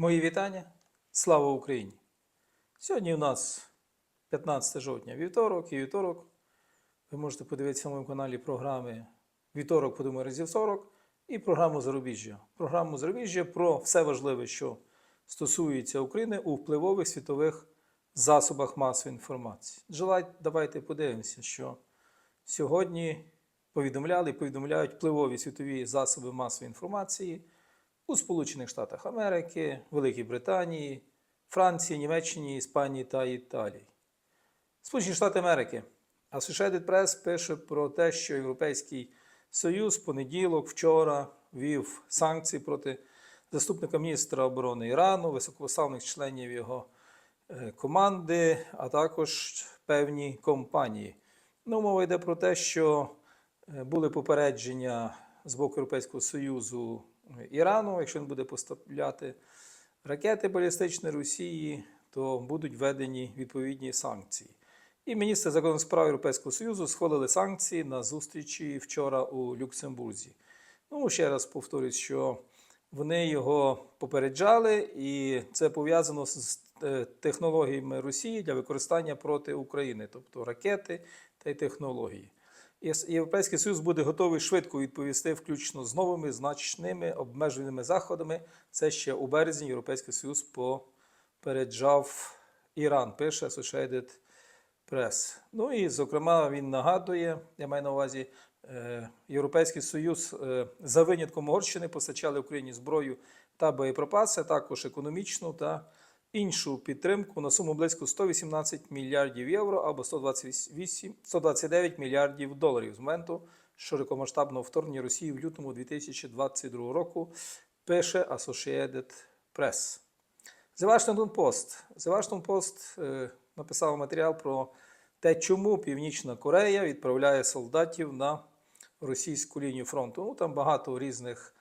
Мої вітання. Слава Україні! Сьогодні у нас 15 жовтня, вівторок і вівторок. Ви можете подивитися на моєму каналі програми Вівторок, подумаю, разів 40 і програму Зарубіжжя. Програму Зарубіжжя про все важливе, що стосується України у впливових світових засобах масової інформації. Желай, давайте подивимося, що сьогодні повідомляли і повідомляють впливові світові засоби масової інформації у Сполучених Штатах Америки, Великій Британії, Франції, Німеччині, Іспанії та Італії. Сполучені Штати Америки. Associated Press пише про те, що Європейський Союз понеділок, вчора ввів санкції проти заступника міністра оборони Ірану, високопоставлених членів його е, команди, а також певні компанії. Ну, мова йде про те, що е, були попередження з боку Європейського Союзу Ірану, якщо він буде поставляти ракети балістичні Росії, то будуть введені відповідні санкції. І міністри закордонних справ Європейського Союзу схвалили санкції на зустрічі вчора у Люксембурзі. Ну, ще раз повторюсь, що вони його попереджали, і це пов'язано з е, технологіями Росії для використання проти України, тобто ракети та й технології. Європейський Союз буде готовий швидко відповісти, включно з новими значними обмеженими заходами. Це ще у березні Європейський Союз попереджав Іран, пише Associated Press. Ну і, зокрема, він нагадує, я маю на увазі, е, Європейський Союз е, за винятком Угорщини постачали Україні зброю та боєприпаси, також економічну та іншу підтримку на суму близько 118 мільярдів євро або 128, 129 мільярдів доларів з моменту широкомасштабного вторгнення Росії в лютому 2022 року, пише Associated Press. The Washington Post. The Washington Post е, написав матеріал про те, чому Північна Корея відправляє солдатів на російську лінію фронту. Ну, там багато різних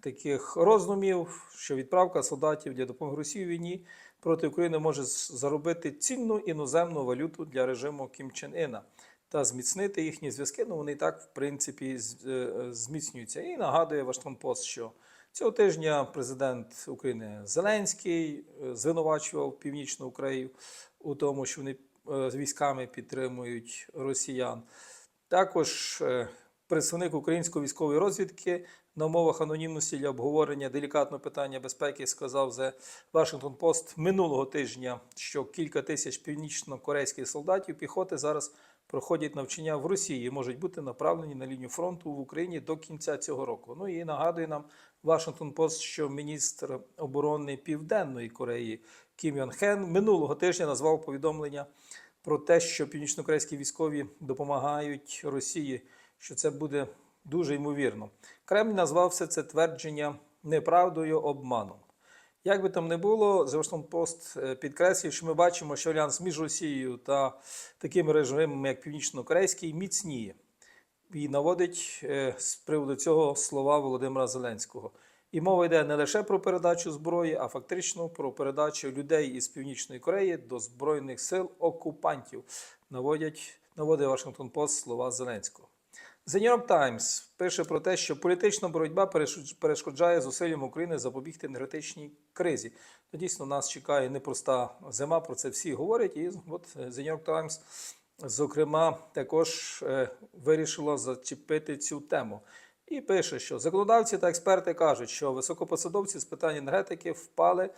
таких роздумів, що відправка солдатів для допомоги Росії в війні проти України може заробити цінну іноземну валюту для режиму Кім Чен Іна та зміцнити їхні зв'язки. Ну, вони і так, в принципі, е, е, зміцнюються. І нагадує Вашингтон Пост, що Цього тижня президент України Зеленський е, звинувачував Північну Україну у тому, що вони е, військами підтримують росіян. Також е, представник української військової розвідки на умовах анонімності для обговорення делікатного питання безпеки сказав The Washington Post минулого тижня, що кілька тисяч північно-корейських солдатів піхоти зараз проходять навчання в Росії і можуть бути направлені на лінію фронту в Україні до кінця цього року. Ну і нагадує нам Washington Post, що міністр оборони Південної Кореї Кім Йон Хен минулого тижня назвав повідомлення про те, що північнокорейські військові допомагають Росії, що це буде дуже ймовірно. Кремль назвав все це твердження неправдою обманом. Як би там не було, Washington Post е, підкреслює, що ми бачимо, що альянс між Росією та такими режимами, як Північно-Корейський, міцніє. І наводить е, з приводу цього слова Володимира Зеленського. І мова йде не лише про передачу зброї, а фактично про передачу людей із Північної Кореї до Збройних сил окупантів. Наводять, наводить Вашингтон Пост слова Зеленського. The New York Times пише про те, що політична боротьба перешкоджає зусиллям України запобігти енергетичній кризі. То дійсно, нас чекає непроста зима, про це всі говорять. І от е, The New York Times, зокрема, також е, вирішила зачепити цю тему. І пише, що законодавці та експерти кажуть, що високопосадовці з питань енергетики впали,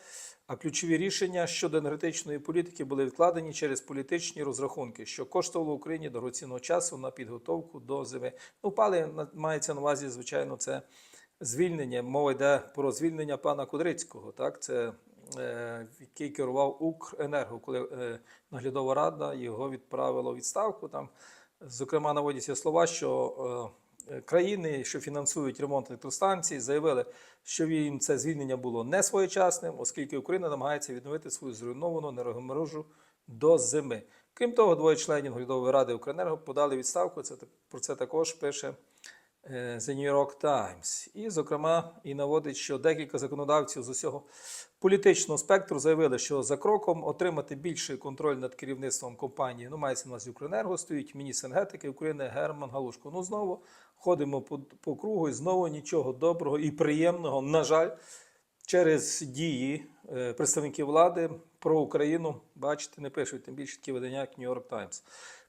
а ключові рішення щодо енергетичної політики були відкладені через політичні розрахунки, що коштувало Україні дорогоцінного часу на підготовку до зими. Ну, впали мається на увазі, звичайно, це звільнення. Мова йде про звільнення пана Кудрицького. Так, це е, який керував Укренерго, коли е, наглядова рада його відправила у відставку. Там, зокрема, наводяться слова, що е, країни, що фінансують ремонт електростанцій, заявили, що їм це звільнення було не своєчасним, оскільки Україна намагається відновити свою зруйновану енергомережу до зими. Крім того, двоє членів Глядової ради Укренерго подали відставку. Це про це також пише The New York Times. І, зокрема, і наводить, що декілька законодавців з усього політичного спектру заявили, що за кроком отримати більший контроль над керівництвом компанії, ну мається на увазі Укренерго, стоїть міністр енергетики України Герман Галушко. Ну знову ходимо по, по кругу і знову нічого доброго і приємного, на жаль, через дії е, представників влади про Україну, бачите, не пишуть, тим більше такі видання, як New York Times.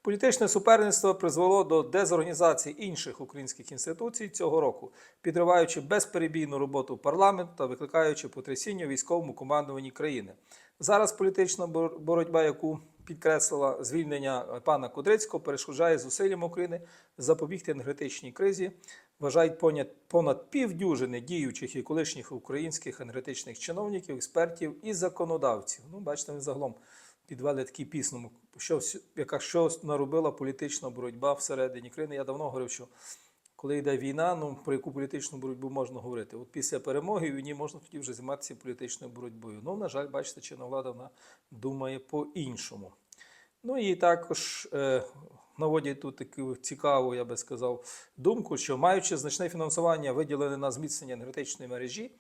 Політичне суперництво призвело до дезорганізації інших українських інституцій цього року, підриваючи безперебійну роботу парламенту та викликаючи потрясіння військовому командуванні країни. Зараз політична боротьба, яку підкреслила звільнення пана Кудрицького, перешкоджає зусиллям України запобігти енергетичній кризі. Вважають понад, півдюжини діючих і колишніх українських енергетичних чиновників, експертів і законодавців. Ну, бачите, загалом підвели такий пісному, що, яка що наробила політична боротьба всередині країни. Я давно говорив, що коли йде війна, ну про яку політичну боротьбу можна говорити? От після перемоги війні можна тоді вже займатися політичною боротьбою. Ну, на жаль, бачите, чинна влада вона думає по-іншому. Ну і також е, наводять тут таку цікаву, я би сказав, думку, що маючи значне фінансування, виділене на зміцнення енергетичної мережі,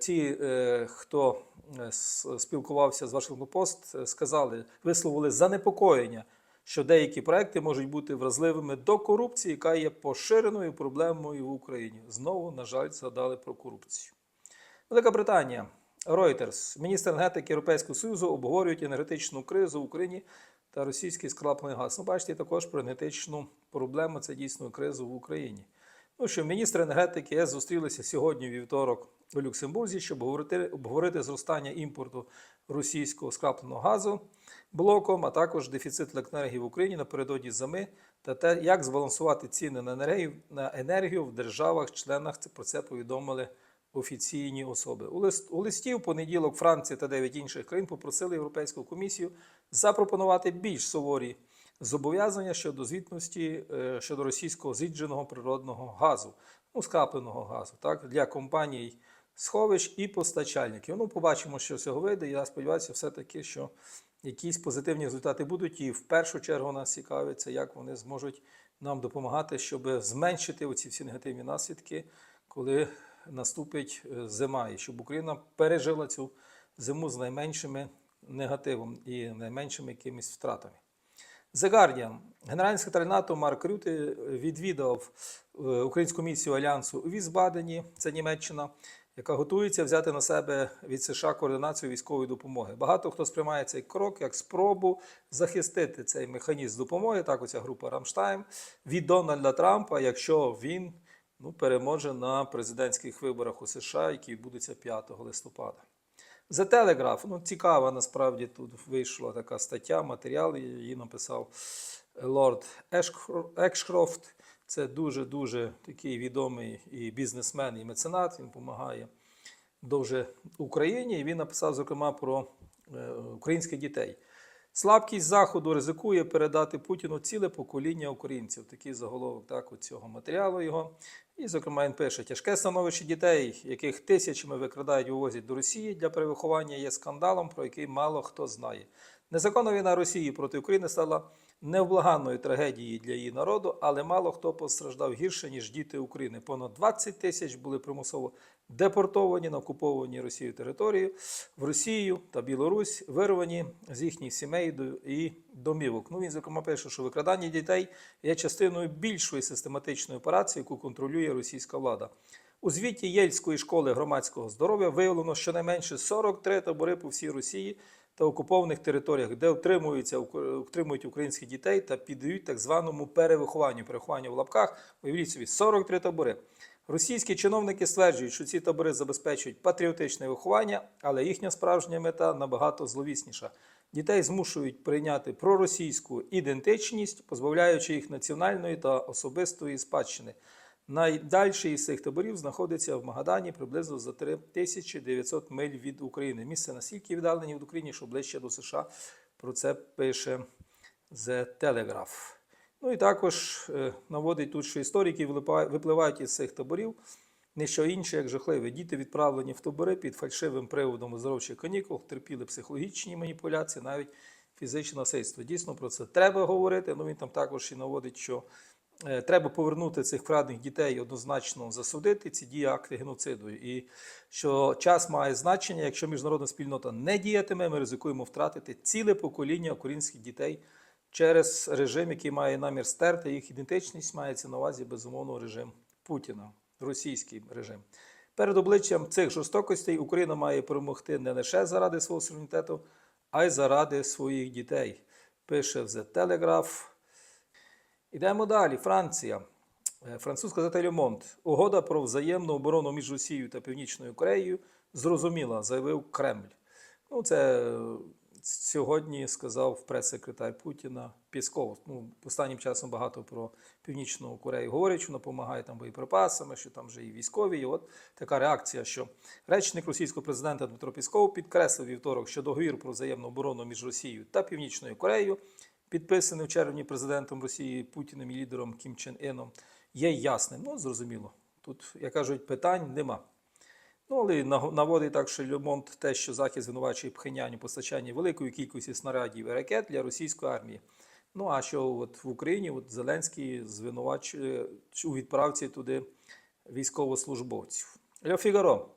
ті, е, хто е, спілкувався з Вашингтон Пост, е, сказали, висловили занепокоєння, що деякі проекти можуть бути вразливими до корупції, яка є поширеною проблемою в Україні. Знову, на жаль, згадали про корупцію. Велика Британія. Reuters. Міністр енергетики Європейського Союзу обговорюють енергетичну кризу в Україні та російський скраплений газ. Ну, бачите, також про енергетичну проблему це дійсно кризу в Україні. Ну що міністр енергетики ЄС зустрілися сьогодні вівторок у Люксембурзі, щоб обговорити, обговорити зростання імпорту російського скрапленого газу блоком, а також дефіцит електроенергії в Україні напередодні зими та те, як збалансувати ціни на енергію, на енергію в державах-членах. Про це повідомили офіційні особи. У, лист, у листі в понеділок Франція та 9 інших країн попросили Європейську комісію запропонувати більш суворі зобов'язання щодо звітності е, щодо російського зідженого природного газу, ну, скрапленого газу, так, для компаній сховищ і постачальників. Ну, побачимо, що з цього вийде. Я сподіваюся, все-таки, що якісь позитивні результати будуть. І в першу чергу нас цікавиться, як вони зможуть нам допомагати, щоб зменшити оці всі негативні наслідки, коли наступить е, зима, і щоб Україна пережила цю зиму з найменшими негативом і найменшими якимись втратами. The Guardian. Генеральний секретар НАТО Марк Рюте відвідав е, українську місію Альянсу у Візбадені, це Німеччина, яка готується взяти на себе від США координацію військової допомоги. Багато хто сприймає цей крок як спробу захистити цей механізм допомоги, так оця група Рамштайн, від Дональда Трампа, якщо він ну, переможе на президентських виборах у США, які відбудуться 5 листопада. The Telegraph, ну цікава насправді тут вийшла така стаття, матеріал, її написав Лорд Екшкрофт. Це дуже-дуже такий відомий і бізнесмен, і меценат. Він допомагає дуже Україні. І він написав, зокрема, про е, українських дітей. Слабкість Заходу ризикує передати Путіну ціле покоління українців. Такий заголовок так, у цього матеріалу його. І, зокрема, він пише: тяжке становище дітей, яких тисячами викрадають і вивозять до Росії для перевиховання, є скандалом, про який мало хто знає. Незаконна війна Росії проти України стала невблаганною трагедією для її народу, але мало хто постраждав гірше, ніж діти України. Понад 20 тисяч були примусово депортовані на окуповані Росією території в Росію та Білорусь, вирвані з їхніх сімей і домівок. Ну він зокрема пише, що викрадання дітей є частиною більшої систематичної операції, яку контролює російська влада. У звіті Єльської школи громадського здоров'я виявлено щонайменше 43 табори по всій Росії та окупованих територіях, де утримуються утримують українських дітей та піддають так званому перевихованню. Перехованню в лапках. Уявіть собі, 43 табори. Російські чиновники стверджують, що ці табори забезпечують патріотичне виховання, але їхня справжня мета набагато зловісніша. Дітей змушують прийняти проросійську ідентичність, позбавляючи їх національної та особистої спадщини. Найдальший із цих таборів знаходиться в Магадані приблизно за 3900 миль від України. Місце настільки віддалені від України, що ближче до США. Про це пише The Telegraph. Ну і також е, наводить тут, що історики випливають із цих таборів не що інше, як жахливе. Діти відправлені в табори під фальшивим приводом оздоровчих канікул, терпіли психологічні маніпуляції, навіть фізичне насильство. Дійсно про це треба говорити. Ну він там також і наводить, що треба повернути цих вкрадених дітей однозначно засудити ці дії акти геноциду. І що час має значення, якщо міжнародна спільнота не діятиме, ми ризикуємо втратити ціле покоління українських дітей через режим, який має намір стерти їх ідентичність, мається на увазі безумовно режим Путіна, російський режим. Перед обличчям цих жорстокостей Україна має перемогти не лише заради свого суверенітету, а й заради своїх дітей. Пише The Telegraph. Ідемо далі. Франція. Е, Французька газета Le Угода про взаємну оборону між Росією та Північною Кореєю зрозуміла, заявив Кремль. Ну, це е, сьогодні сказав прес-секретар Путіна Пісков. Ну, останнім часом багато про Північну Корею говорять, що вона допомагає там боєприпасами, що там вже і військові. І от така реакція, що речник російського президента Дмитро Пісков підкреслив вівторок, що договір про взаємну оборону між Росією та Північною Кореєю, підписаний в червні президентом Росії Путіним і лідером Кім Чен Іном, є ясним. Ну, зрозуміло. Тут, як кажуть, питань нема. Ну, але наводить так, що Льомонт те, що Захід звинувачує Пхенянь у постачанні великої кількості снарядів і ракет для російської армії. Ну а що от в Україні от Зеленський звинувачує у відправці туди військовослужбовців. Льо Фігаро.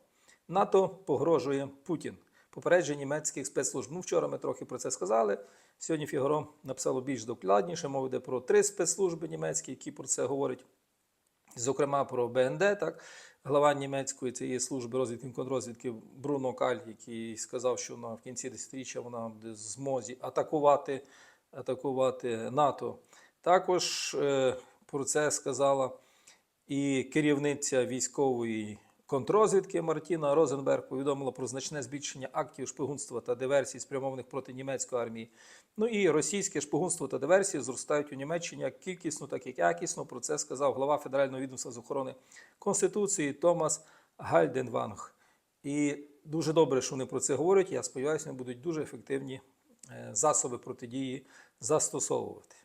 НАТО погрожує Путін. Попередження німецьких спецслужб. Ну, вчора ми трохи про це сказали. Сьогодні Фігаро написало більш докладніше. Мова йде про три спецслужби німецькі, які про це говорять. Зокрема, про БНД, так, глава німецької цієї служби розвідки і контррозвідки Бруно Каль, який сказав, що на в кінці десятиріччя вона буде змозі атакувати, атакувати НАТО. Також е, про це сказала і керівниця військової контррозвідки Мартіна Розенберг повідомила про значне збільшення актів шпигунства та диверсій, спрямованих проти німецької армії. Ну і російське шпигунство та диверсії зростають у Німеччині як кількісно, так і якісно. Про це сказав глава Федерального відомства з охорони Конституції Томас Гальденванг. І дуже добре, що вони про це говорять. Я сподіваюся, вони будуть дуже ефективні е, засоби протидії застосовувати.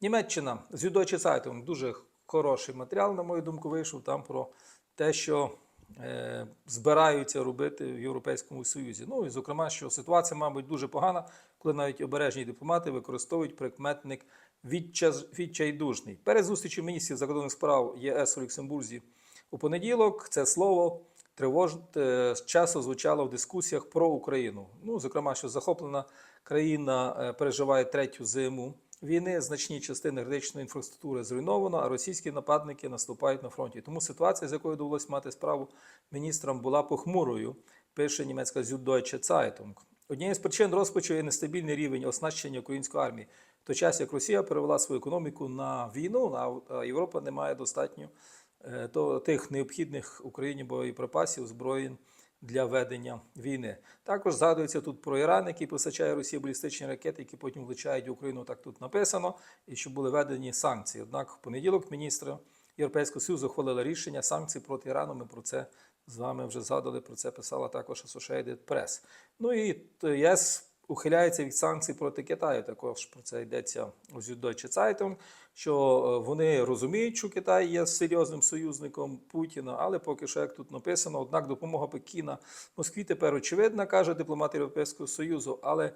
Німеччина з Süddeutsche Zeitung дуже хороший матеріал, на мою думку, вийшов там про те, що е, збираються робити в Європейському Союзі. Ну і зокрема, що ситуація, мабуть, дуже погана, коли навіть обережні дипломати використовують прикметник «відчас- відчайдушний. Перед зустрічю міністрів закордонних справ ЄС у Люксембурзі у понеділок це слово тривож... е, часто звучало в дискусіях про Україну. Ну, зокрема, що захоплена країна е, переживає третю зиму війни, значні частини критичної інфраструктури зруйновано, а російські нападники наступають на фронті. Тому ситуація, з якою довелося мати справу міністрам, була похмурою, пише німецька Süddeutsche Zeitung. Однією з причин розпачу є нестабільний рівень оснащення української армії. В той час, як Росія перевела свою економіку на війну, а Європа не має достатньо е, тих необхідних Україні боєприпасів, зброєн для ведення війни. Також згадується тут про Іран, який постачає Росії балістичні ракети, які потім влучають в Україну. Так тут написано, і що були введені санкції. Однак в понеділок міністри Європейського Союзу ухвалили рішення санкцій проти Ірану. Ми про це з вами вже згадали. Про це писала також Associated Press. Ну і ЄС ухиляється від санкцій проти Китаю. Також про це йдеться у Süddeutsche Zeitung, що е, вони розуміють, що Китай є серйозним союзником Путіна, але поки що, як тут написано, однак допомога Пекіна Москві тепер очевидна, каже дипломат Європейського Союзу, але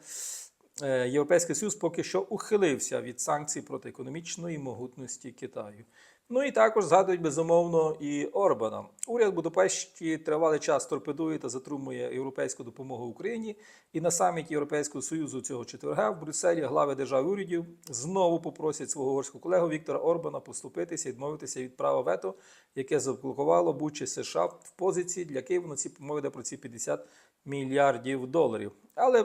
е, Європейський Союз поки що ухилився від санкцій проти економічної могутності Китаю. Ну і також згадують безумовно і Орбана. Уряд Будапешті тривалий час торпедує та затримує європейську допомогу Україні. І на саміті Європейського Союзу цього четверга в Брюсселі глави держав урядів знову попросять свого угорського колегу Віктора Орбана поступитися і відмовитися від права вето, яке заблокувало Бучі США в позиції для Києва. На ці мова йде про ці 50 мільярдів доларів. Але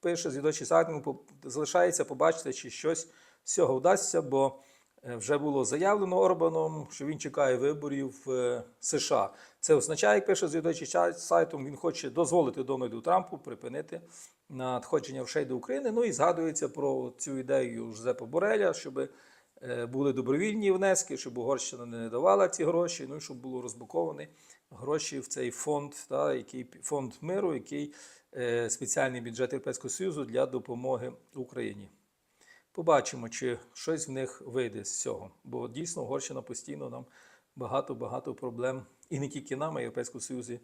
пише звідочі Сайтингу, залишається побачити, чи щось з цього вдасться, бо вже було заявлено Орбаном, що він чекає виборів в США. Це означає, як пише звідочі сайтом, він хоче дозволити Дональду Трампу припинити надходження грошей до України. Ну і згадується про цю ідею Жозепа Бореля, щоб е, були добровільні внески, щоб Угорщина не давала ці гроші, ну і щоб було розблоковані гроші в цей фонд, та, який, фонд миру, який е, спеціальний бюджет Європейського Союзу для допомоги Україні. Побачимо, чи щось в них вийде з цього. Бо дійсно Угорщина постійно нам багато-багато проблем, і не тільки нам, а Європейському Союзі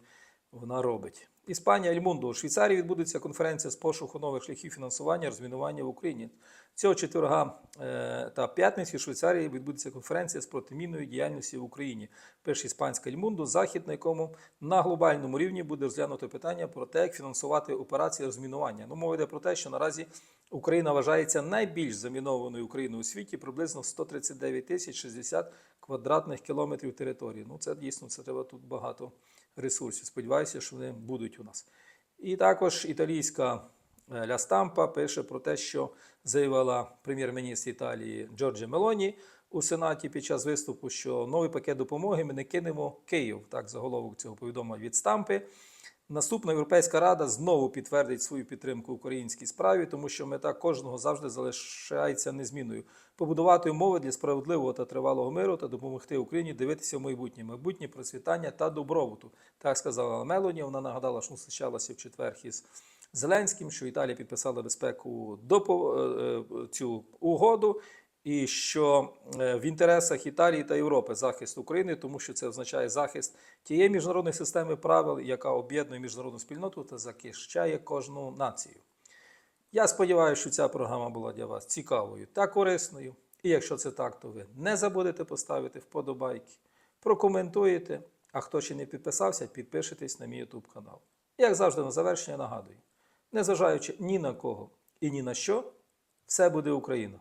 вона робить. Іспанія Ельмундо. У Швейцарії відбудеться конференція з пошуку нових шляхів фінансування розмінування в Україні. Цього четверга е, та п'ятниці в Швейцарії відбудеться конференція з протимінної діяльності в Україні. Перший іспанська Ельмундо, захід, на якому на глобальному рівні буде розглянуто питання про те, як фінансувати операції розмінування. Ну, мова йде про те, що наразі Україна вважається найбільш замінованою Україною у світі, приблизно 139 тисяч 60 квадратних кілометрів території. Ну, це дійсно це треба тут багато ресурсів. Сподіваюся, що вони будуть у нас. І також італійська е, Ля Стампа пише про те, що заявила прем'єр-міністр Італії Джорджі Мелоні у Сенаті під час виступу, що новий пакет допомоги ми не кинемо Київ. Так заголовок цього повідомлення від Стампи. Наступна Європейська Рада знову підтвердить свою підтримку українській справі, тому що мета кожного завжди залишається незмінною побудувати умови для справедливого та тривалого миру та допомогти Україні дивитися в майбутнє, майбутнє процвітання та добробуту. Так сказала Мелоні. Вона нагадала, що зустрічалася в четвер із Зеленським, що Італія підписала безпеку до е, цю угоду. І що е, в інтересах Італії та Європи захист України, тому що це означає захист тієї міжнародної системи правил, яка об'єднує міжнародну спільноту та захищає кожну націю. Я сподіваюся, що ця програма була для вас цікавою та корисною. І якщо це так, то ви не забудете поставити вподобайки, прокоментуєте. А хто ще не підписався, підпишитесь на мій YouTube канал. Як завжди, на завершення нагадую: незважаючи ні на кого і ні на що, все буде Україна.